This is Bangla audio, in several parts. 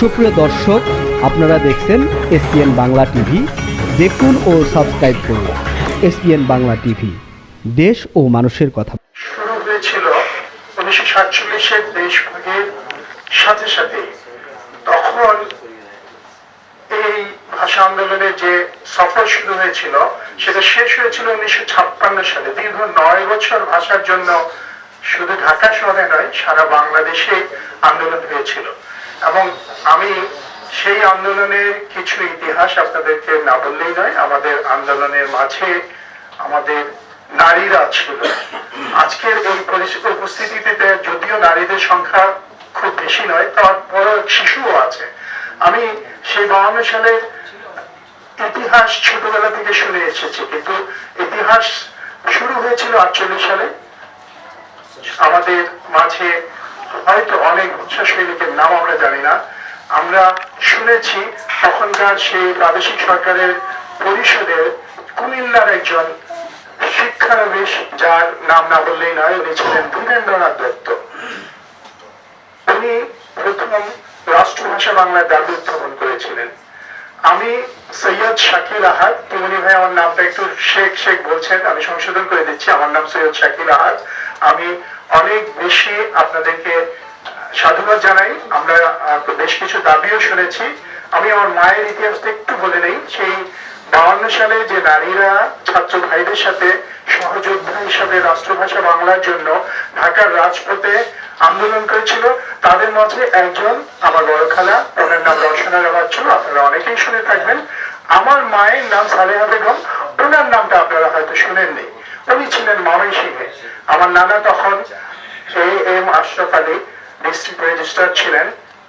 সুপ্রিয় দর্শক, আপনারা দেখছেন এসপিএন বাংলা টিভি। দেখুন ও সাবস্ক্রাইব করুন এসপিএন বাংলা টিভি। দেশ ও মানুষের কথা। শুরু হয়েছিল উনিশশো সাতচল্লিশের দেশভাগের সাথে সাথে। তখন এই ভাষা আন্দোলনের যে সফর শুরু হয়েছিল, সেটা শেষ হয়েছিল উনিশশো ছাপ্পান্ন সালে। দীর্ঘ নয় বছর ভাষার জন্য শুধু ঢাকা শহরে নয়, সারা বাংলাদেশে আন্দোলন হয়েছিল। এবং আমি সেই আন্দোলনের কিছু ইতিহাস আপনাদেরকে না বললেই নয়, আমাদের আন্দোলনের মাঝে আমাদের নারীরা ছিল। আজকের এই পরিস্থিতি উপস্থিতিতে যদিও নারীদের সংখ্যা খুব বেশি নয়, তারপরও শিশুও আছে। আমি সেই বাউন্ন সালের ইতিহাস ছোটবেলা থেকে শুনে এসেছি, কিন্তু ইতিহাস শুরু হয়েছিল আটচল্লিশ সালে। আমাদের মাঝে হয়তো অনেক উচ্ছ্বাস সৈনিকের নাম আমরা জানি না। আমরা শুনেছি তখনকার সেই প্রাদেশিক সরকারের পরিষদের কুমিল্লার একজন শিক্ষানবিশ, যার নাম না বললেই নয়, উনি ছিলেন ধীরেন্দ্রনাথ দত্ত। উনি প্রথম রাষ্ট্রভাষা বাংলার দাবি উত্থাপন করেছিলেন। আমি সৈয়দ শাকিল আহাদ তিমনি ভাই, আমার নামটা একটু শেখ শেখ বলছেন, আমি সংশোধন করে দিচ্ছি, আমার নাম সৈয়দ শাকিল আহাদ। আমি অনেক বেশি আপনাদেরকে সাধুবাদ জানাই। আমরা বেশ কিছু দাবিও শুনেছি। আমি আমার মায়ের ইতিহাসটা একটু বলে নেই। সেই বাউন্ন সালে যে নারীরা, ছাত্র ভাইদের সাথে, সহযোদ্ধা হিসাবে রাষ্ট্রভাষা বাংলার জন্য ঢাকার রাজপথে আন্দোলন করেছিল, তাদের মধ্যে একজন, আমার বড় খালা, ওনার নাম রসনা বাচ্চু আপনারা অনেকেই শুনে থাকবেন। আমার মায়ের নাম সালেহা বেগম, ওনার নামটা আপনারা হয়তো শুনেননি। উনি ছিলেন ময়মনসিংহে আমার নানা তখন A M Ashraf Ali district registrar ছিলেন,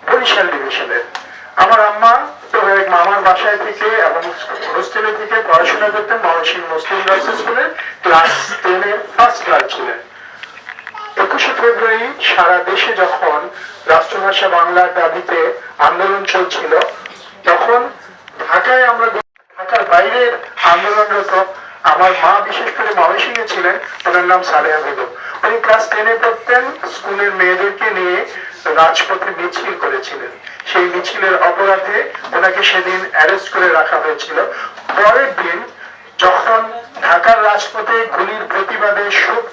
বরিশাল ডিভিশনের। আমার আম্মা তো এক মামার বাসায় থেকে এবং হোস্টেলে থেকে পড়াশোনা করতেন ময়মনসিংহ মুসলিম গার্লস স্কুলে ক্লাস টেনে ফার্স্ট ক্লাস ছিলেন। একুশে ফেব্রুয়ারি সারা দেশে যখন রাষ্ট্রভাষা বাংলার দাবিতে আন্দোলন চলছিল, তখন ঢাকায় আমরা ঢাকার বাইরের আন্দোলনরত আমার মা, বিশেষ করে ময়মনসিংহে ছিলেন ওনার নাম সালেহা বেগম। উনি ক্লাস টেনে পড়তেন, স্কুলের মেয়েদেরকে নিয়ে রাজপথে মিছিল করেছিলেন। সেই মিছিলের অপরাধে ওনাকে সেদিন অ্যারেস্ট করে রাখা হয়েছিল। পরের দিন যখন ঢাকার রাজপথে গুলির প্রতিবাদে শোক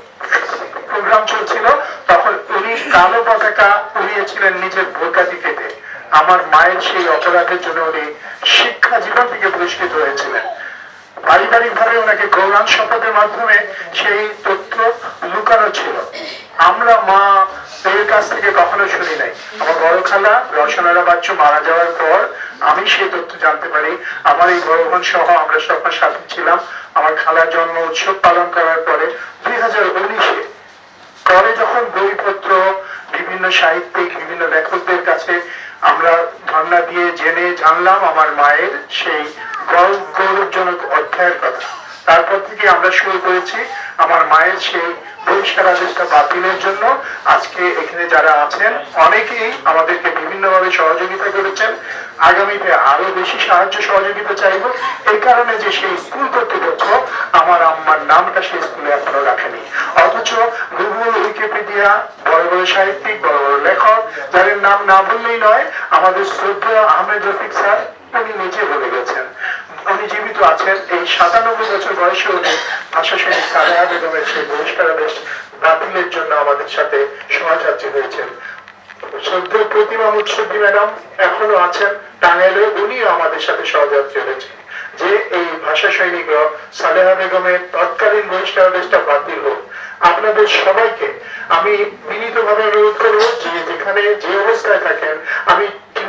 প্রোগ্রাম চলছিল, তখন উনি কালো পতাকা উড়িয়েছিলেন নিজের ভোটাতি কেটে আমার মায়ের সেই অপরাধের জন্য উনি শিক্ষা জীবন থেকে পুরস্কৃত হয়েছিলেন। পারিবারিক ভাবে ওনাকে গৌরান শপথের মাধ্যমে সেই তথ্য লুকানো ছিল। আমরা মা এর কাছ থেকে কখনো শুনি নাই। আমার বড় খালা, রসনারা বাচ্চু মারা যাওয়ার পর আমি সেই তথ্য জানতে পারি। আমার এই বড় বোন সহ আমরা সবার সাথে ছিলাম। আমার খালার জন্ম উৎসব পালন করার পরে দুই হাজার উনিশে পরে যখন বইপত্র, বিভিন্ন সাহিত্যিক, বিভিন্ন লেখকদের কাছে আমরা ধর্ণা দিয়ে জেনে জানলাম, আমার মায়ের সেই গৌরবজনক অধ্যায়ের কথা। তারপর থেকে আমরা শুরু করেছি আমার মায়ের সেই বহিষ্কার আদেশটা বাতিলের জন্য। আজকে এখানে যারা আছেন, অনেকেই আমাদেরকে বিভিন্নভাবে সহযোগিতা করেছেন। আগামীতে আরও বেশি সাহায্য, সহযোগিতা চাইব। এই কারণে যে সেই স্কুল কর্তৃপক্ষ আমার আম্মার নামটা সেই স্কুলে এখনও রাখেনি। অথচ গুগল, উইকিপিডিয়া, বড় বড় সাহিত্যিক, বড় বড় লেখক, যাদের নাম না বললেই নয়, আমাদের শ্রদ্ধেয় আহমেদ রফিক স্যার, উনি নিজে বলে গেছেন। উনি জীবিত আছেন, এই সাতানব্বই বছর বয়সে উনি ভাষা সৈনিক বেগমের সেই বাতিলের জন্য আমাদের সাথে সহযাত্রী হয়েছেন প্রতিমা মুৎসুদ্দি ম্যাডাম এখনও আছেন উনিও আমাদের সাথে সহযাত্রী হয়েছেন যে এই ভাষা সৈনিকরা সালেহা বেগমের তৎকালীন বহিষ্কারাদেশটা বাতিল হোক, আপনাদের সবাইকে আমি বিনীতভাবে অনুরোধ করব যে যেখানে যে অবস্থায় থাকেন, আমি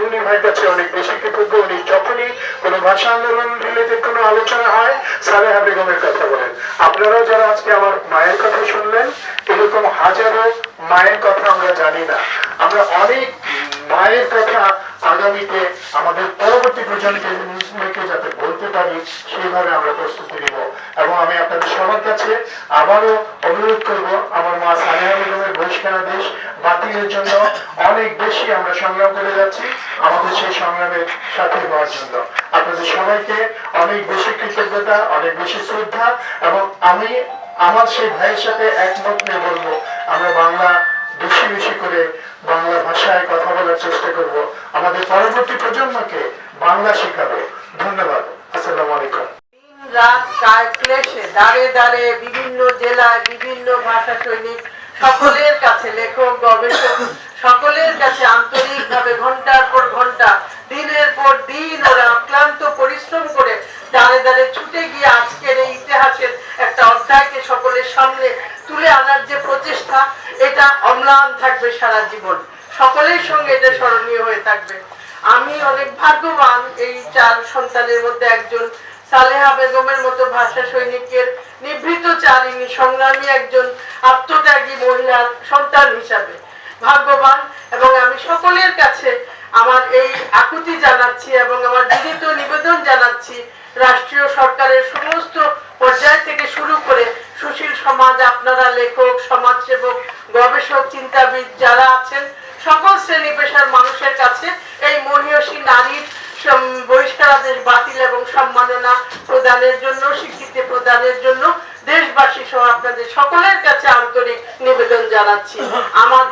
টিমুনি ভাইয়ের কাছে অনেক বেশি কৃতজ্ঞ উনি যখনই কোনো ভাষা আন্দোলন রিলেটেড কোনো আলোচনা হয়, সালেহা বেগমের কথা বলেন। আপনারাও যারা আজকে আমার মায়ের কথা শুনলেন, এরকম হাজারো মায়ের কথা আমরা জানি না। আমরা অনেক মায়ের কথা আগামীতে আমাদের পরবর্তী প্রজন্মকে বেশি শ্রদ্ধা, এবং আমি আমার সেই ভাইয়ের সাথে একমত নিয়ে বলব, আমরা বাংলা বেশি বেশি করে বাংলা ভাষায় কথা বলার চেষ্টা করব। আমাদের পরবর্তী প্রজন্মকে বাংলা শেখাবো। ধন্যবাদ। সকলের কাছে লেখক, গবেষক, সকলের কাছে আন্তরিকভাবে ঘণ্টার পর ঘণ্টা, দিনের পর দিন ওরা অক্লান্ত পরিশ্রম করে দাঁড়ে দাঁড়ে ছুটে গিয়ে আজকের এই ইতিহাসের একটা অধ্যায়কে সকলের সামনে তুলে আনার যে প্রচেষ্টা, এটা অম্লান থাকবে সারা জীবন। সকলের সঙ্গে এটা স্মরণীয় হয়ে থাকবে। আমি অনেক ভাগ্যবান এই চার সন্তানের মধ্যে একজন সালেহা বেগমের মতো ভাষা সৈনিকের নিভৃত চারিণী সংগ্রামী একজন আত্মত্যাগী মহিলার সন্তান হিসাবে ভাগ্যবান এবং আমি সকলের কাছে আমার এই আকুতি জানাচ্ছি এবং আমার বিনীত নিবেদন জানাচ্ছি রাষ্ট্রীয় সরকারের সমস্ত পর্যায় থেকে শুরু করে সুশীল সমাজ, আপনারা লেখক, সমাজসেবক, গবেষক, চিন্তাবিদ যারা আছেন সকল শ্রেণি পেশার মানুষের কাছে এই মহিয়সী নারীর সম- বহিষ্কারাদেশ বাতিল এবং সম্মাননা প্রদানের জন্য স্বীকৃতি প্রদানের জন্য দেশবাসী সহ আপনাদের সকলের কাছে আন্তরিক নিবেদন জানাচ্ছি। আমার